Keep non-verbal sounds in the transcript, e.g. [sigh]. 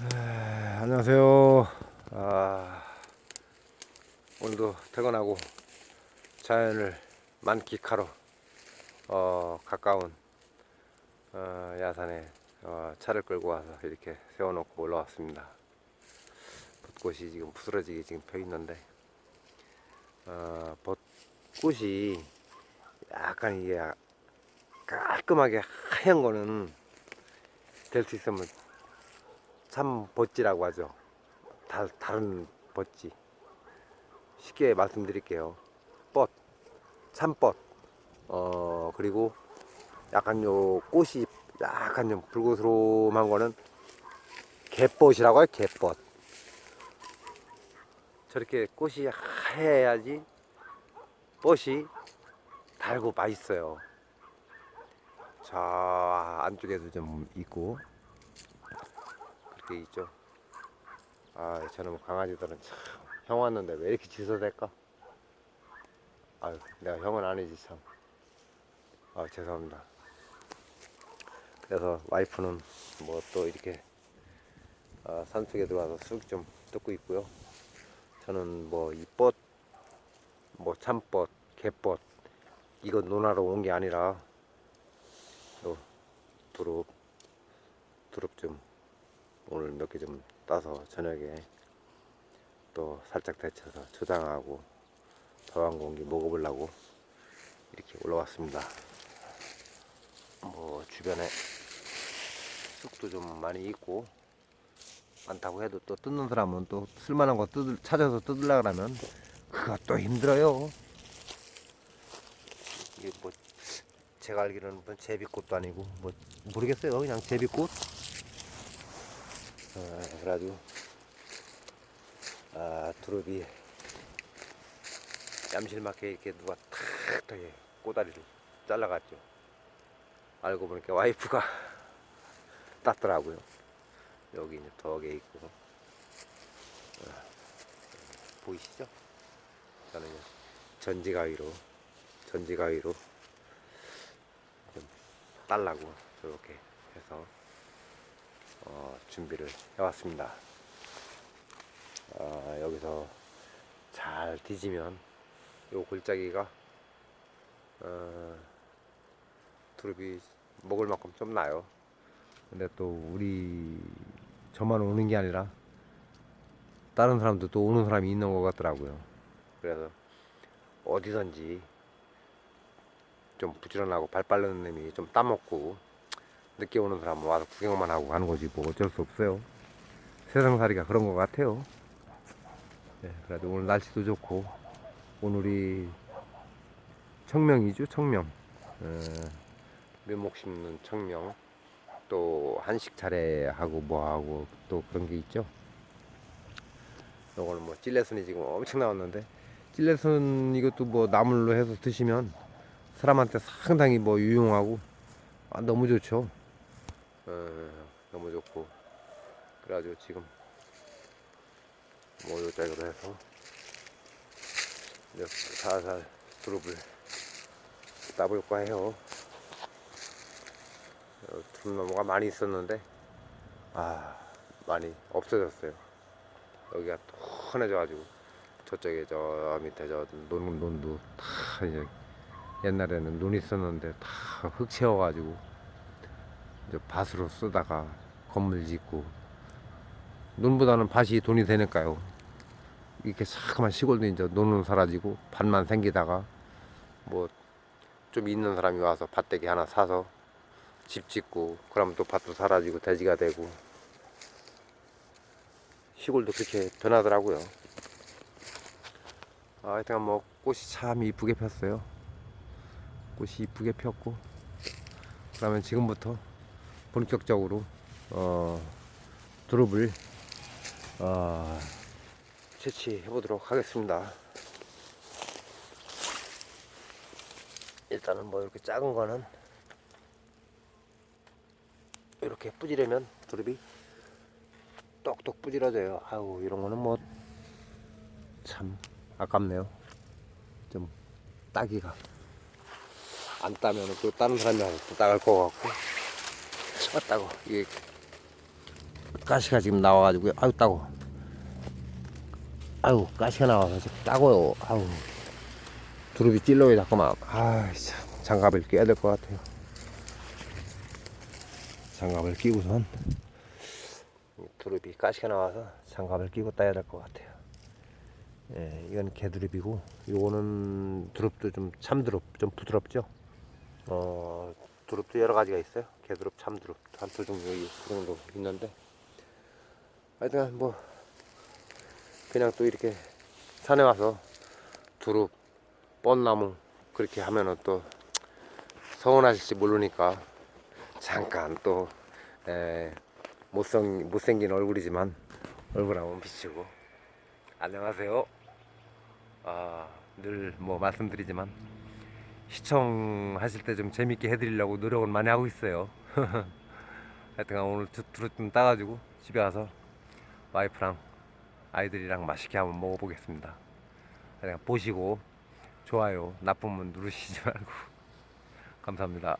아, 안녕하세요. 아, 오늘도 퇴근하고 자연을 만끽하러 어, 가까운 어, 야산에 어, 차를 끌고 와서 이렇게 세워놓고 올라왔습니다. 벚꽃이 지금 부스러지게 지금 펴 있는데 어, 벚꽃이 약간 이게 깔끔하게 하얀 거는 될 수 있으면 참 버찌라고 하죠. 다, 다른 버찌. 쉽게 말씀드릴게요. 뻗, 참뻗. 어, 그리고 약간 요 꽃이 약간 좀 붉으스름한 거는 개뻗이라고 해요, 개뻗. 저렇게 꽃이 하얘야지 뻗이 달고 맛있어요. 저 안쪽에도 좀 있고 그렇게 있죠. 아, 저는 강아지들은 참 형 왔는데 왜 이렇게 지소될까? 아유, 내가 형은 아니지 참. 아, 죄송합니다. 그래서 와이프는 뭐 또 이렇게 아, 산속에 들어와서 쑥 좀 뜯고 있고요. 저는 뭐 이뻗, 뭐 참뻗, 개뻗 이거 논하러 온 게 아니라 또 두릅, 두릅 좀 오늘 몇 개 좀 따서 저녁에 또 살짝 데쳐서 초장하고 더한 공기 먹어보려고 이렇게 올라왔습니다. 뭐 주변에 쑥도 좀 많이 있고 많다고 해도 또 뜯는 사람은 또 쓸만한 거 뜯을, 찾아서 뜯으려 그러면 그것도 힘들어요. 이게 뭐 제가 알기로는 제비꽃도 아니고 뭐 모르겠어요. 그냥 제비꽃. 아, 그래가지고 아 두릅이 얌실맞게 이렇게 누가 탁 되게 꼬다리를 잘라갔죠. 알고 보니까 와이프가 [laughs] 땄더라고요. 여기 이제 덕에 있고 아, 보이시죠? 저는 전지가위로 전지가위로 좀 딸라고 저렇게 해서 어, 준비를 해왔습니다. 아, 여기서 잘 뒤지면 요 골짜기가 어, 두릅이 먹을 만큼 좀 나요. 근데 또 우리 저만 오는 게 아니라 다른 사람도 또 오는 사람이 있는 것 같더라고요. 그래서 어디든지 좀 부지런하고 발 빠르는 놈이 좀 따먹고 늦게 오는 사람은 와서 구경만 하고 가는 거지 뭐 어쩔 수 없어요. 세상살이가 그런 것 같아요. 네, 그래도 오늘 날씨도 좋고 오늘이 청명이죠 청명. 에, 묘목 심는 청명. 또 한식 차례하고 뭐하고 또 그런 게 있죠. 요거는 뭐 찔레순이 지금 엄청 나왔는데 찔레순 이것도 뭐 나물로 해서 드시면 사람한테 상당히 뭐 유용하고 아, 너무 좋죠. 어, 너무 좋고 그래가지고 지금 뭐 요짝으로 해서 이제 살살 두릅을 따볼까 해요. 어, 두릅나무가 많이 있었는데 아 많이 없어졌어요. 여기가 훤해져가지고 저쪽에 저 밑에 저 논, 논도 다 이제 옛날에는 눈 있었는데 다 흙 채워가지고 밭으로 쓰다가 건물 짓고 눈보다는 밭이 돈이 되니까요. 이렇게 자그만 시골도 이제 논은 사라지고 밭만 생기다가 뭐 좀 있는 사람이 와서 밭대기 하나 사서 집 짓고 그러면 또 밭도 사라지고 돼지가 되고 시골도 그렇게 변하더라고요. 아, 하여튼 뭐 꽃이 참 이쁘게 폈어요. 꽃이 이쁘게 폈고 그러면 지금부터 본격적으로 어, 두릅을 어, 채취해 보도록 하겠습니다. 일단은 뭐 이렇게 작은 거는 이렇게 뿌지려면 두릅이 똑똑 뿌질러져요. 아우 이런 거는 뭐 참 아깝네요. 좀 따기가 안 따면 또 다른 사람이 또 따갈 것 같고 맞다고. 이게 가시가 지금 나와가지고 아유 따고. 아유 가시가 나와서 따고요. 아유. 두릅이 찔러요 자꾸만. 아참. 장갑을 끼야 될 것 같아요. 장갑을 끼고선 두릅이 가시가 나와서 장갑을 끼고 따야 될 것 같아요. 예, 이건 개두릅이고 요거는 두릅도 좀 참두릅 좀 부드럽죠? 어 두릅도 여러 가지가 있어요 개두릅 참두릅 한두 종류 그 정도 있는데. 하여튼 뭐 그냥 또 이렇게 산에 와서 두릅 뻔나무 그렇게 하면은 또 서운하실지 모르니까 잠깐 또 에, 못생, 못생긴 얼굴이지만 얼굴 한번 비치고. 안녕하세요. 아, 늘 뭐 말씀드리지만 시청하실 때 좀 재밌게 해드리려고 노력을 많이 하고 있어요. [laughs] 하여튼 오늘 두- 두릅 좀 따가지고 집에 가서 와이프랑 아이들이랑 맛있게 한번 먹어보겠습니다. 그냥 보시고 좋아요 나쁘면 누르시지 [laughs] 말고. 감사합니다